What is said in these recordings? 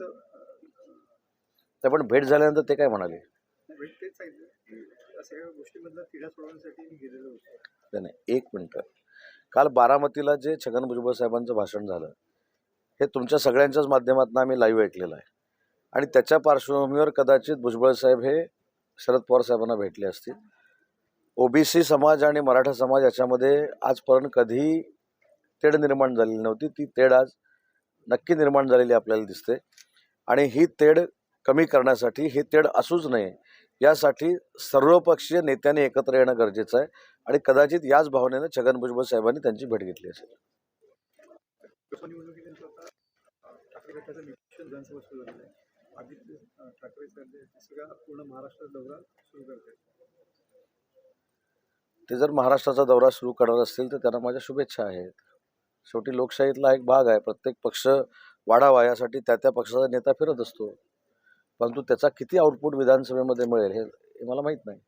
नाही पण भेट झाल्यानंतर ते काय म्हणाले? भेट तेच सांगितलं. की या सगळ्या गोष्टीमधला तिढा सोडवण्यासाठी मी गेलेलो होतो. नाही, नाही एक मिनटं. काल बारामतीला जे छगन भुजबळ साहेबांचं भाषण झालं हे तुमच्या सगळ्यांच्याच माध्यमातून आम्ही लाईव्ह ऐकलेलं आहे. आणि त्याच्या पार्श्वभूमीवर कदाचित भुजबळ साहेब हे शरद पवार साहेबांना भेटले असतील. ओबीसी समाज आणि मराठा समाज याच्यामध्ये आजपर्यंत कधीही तेढ निर्माण झालेली नव्हती. ती तेढ आज नक्की निर्माण झालेली आपल्याला दिसते. आणि ही तेढ कमी करण्यासाठी ही तेढ असूच नये यासाठी सर्वपक्षीय नेत्यांनी एकत्र येणं गरजेचं आहे आणि कदाचित याच भावनेनं छगन भुजबळ साहेबांनी त्यांची भेट घेतली असेल. ते जर महाराष्ट्राचा दौरा सुरू करणार असतील तर त्यांना माझ्या शुभेच्छा आहेत. शेवटी लोकशाहीतला एक भाग आहे. प्रत्येक पक्ष वाढावा यासाठी त्या त्या पक्षाचा नेता फिरत असतो. परंतु त्याचा किती आउटपुट विधानसभेमध्ये मिळेल हे हे मला माहीत नाही,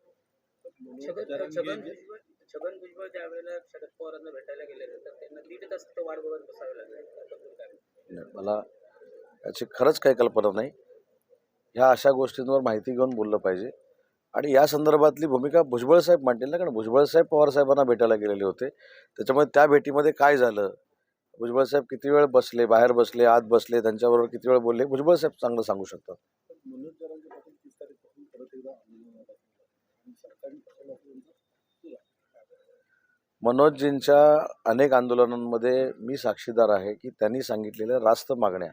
मला याची खरंच काही कल्पना नाही. ह्या अशा गोष्टींवर माहिती घेऊन बोललं पाहिजे. आणि या संदर्भातली भूमिका भुजबळ साहेब मांडतील ना कारण भुजबळ साहेब पवार साहेबांना भेटायला गेलेले होते. त्याच्यामुळे त्या भेटीमध्ये काय झालं? भुजबळ साहेब किती वेळ बसले बाहेर बसले आत बसले त्यांच्याबरोबर किती वेळ बोलले? भुजबळ साहेब चांगलं सांगू शकतात. मनोजजींच्या अनेक आंदोलनांमध्ये मी साक्षीदार आहे की त्यांनी सांगितलेल्या रास्त मागण्या.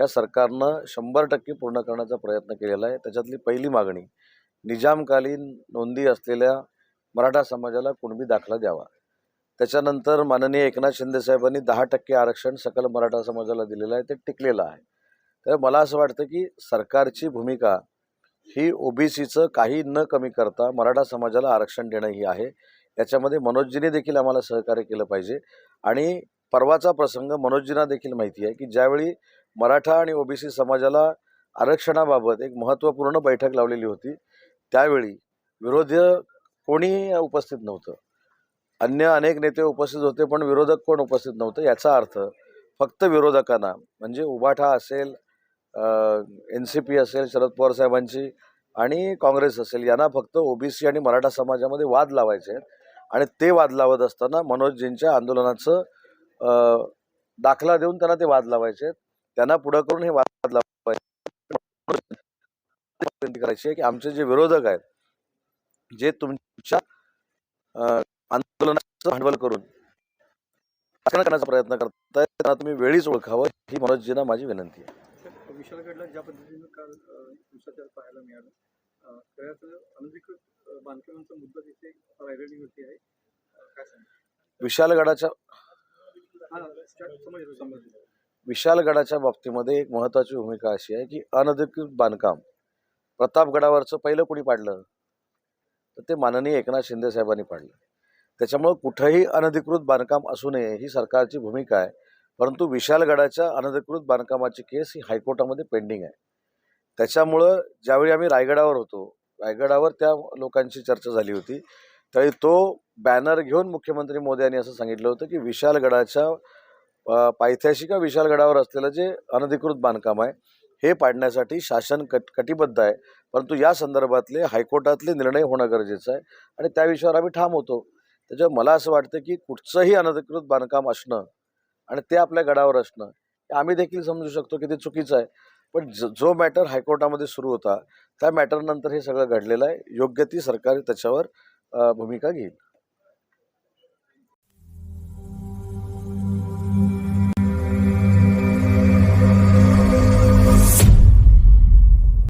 या सरकारनं शंभर टक्के पूर्ण करण्याचा प्रयत्न केलेला आहे. त्याच्यातली पहिली मागणी निजामकालीन नोंदी असलेल्या मराठा समाजाला कुणबी दाखला द्यावा. त्याच्यानंतर माननीय एकनाथ शिंदेसाहेबांनी दहा टक्के आरक्षण सकल मराठा समाजाला दिलेलं आहे ते टिकलेलं आहे. तर मला असं वाटतं की सरकारची भूमिका ही ओबीसीचं काही न कमी करता मराठा समाजाला आरक्षण देणं ही आहे. याच्यामध्ये मनोजजीने देखील आम्हाला सहकार्य केलं पाहिजे. आणि परवाचा प्रसंग मनोजजींना देखील माहिती आहे की ज्यावेळी मराठा आणि ओबीसी समाजाला आरक्षणाबाबत एक महत्त्वपूर्ण बैठक लावलेली होती त्यावेळी विरोधी कोणी उपस्थित नव्हतं. अन्य अनेक नेते उपस्थित होते पण विरोधक कोण उपस्थित नव्हतं याचा अर्थ फक्त विरोधकांना. म्हणजे उबाठा असेल एन सी पी असेल शरद पवार साहेबांची आणि काँग्रेस असेल यांना फक्त ओबीसी आणि मराठा समाजामध्ये वाद लावायचे आणि ते वाद लावत असताना मनोजजींच्या आंदोलनाचं दाखला देऊन त्यांना ते वाद लावायचे आहेत. त्यांना पुढं करून हे वाद लावायचे करायची आहे की आमचे जे विरोधक आहेत जे तुम भांडवल करून करण्याचा प्रयत्न करतायत त्यांना तुम्ही वेळीच ओळखावं ही मनोजजींना माझी विनंती आहे. विशालगडला ज्या पद्धतीनं काल हिंसाचार पाहायला मिळाला अनधिकृत बांधकामांचा मुद्दा तिथे आहे. अं, काय सांगा विशालगडाच्या विशालगडाच्या बाबतीमध्ये एक महत्त्वाची भूमिका अशी आहे की अनधिकृत बांधकाम प्रतापगडावरचं पहिलं कोणी पाडलं? तर ते माननीय एकनाथ शिंदे साहेबांनी पाडलं. त्याच्यामुळं कुठंही अनधिकृत बांधकाम असू नये ही सरकारची भूमिका आहे. परंतु विशालगडाच्या अनधिकृत बांधकामाची केस ही हायकोर्टामध्ये पेंडिंग आहे. त्याच्यामुळं ज्यावेळी आम्ही रायगडावर होतो रायगडावर त्या लोकांची चर्चा झाली होती. त्यावेळी तो बॅनर घेऊन मुख्यमंत्री मोदी यांनी असं सांगितलं होतं की विशालगडाच्या पायथ्याशी का विशालगडावर असलेलं जे अनधिकृत बांधकाम आहे हे पाडण्यासाठी शासन कट कटिबद्ध आहे. परंतु या संदर्भातले हायकोर्टातले निर्णय होणं गरजेचं आहे आणि त्या विषयावर आम्ही ठाम होतो. त्याच्यामुळे मला असं वाटतं की कुठचंही अनधिकृत बांधकाम असणं आणि ते आपल्या गडावर असणं हे आम्ही देखील समजू शकतो की ते चुकीचं आहे. पण ज जो मॅटर हायकोर्टामध्ये सुरू होता त्या मॅटरनंतर हे सगळं घडलेलं आहे. योग्य ती सरकार त्याच्यावर भूमिका घेईल.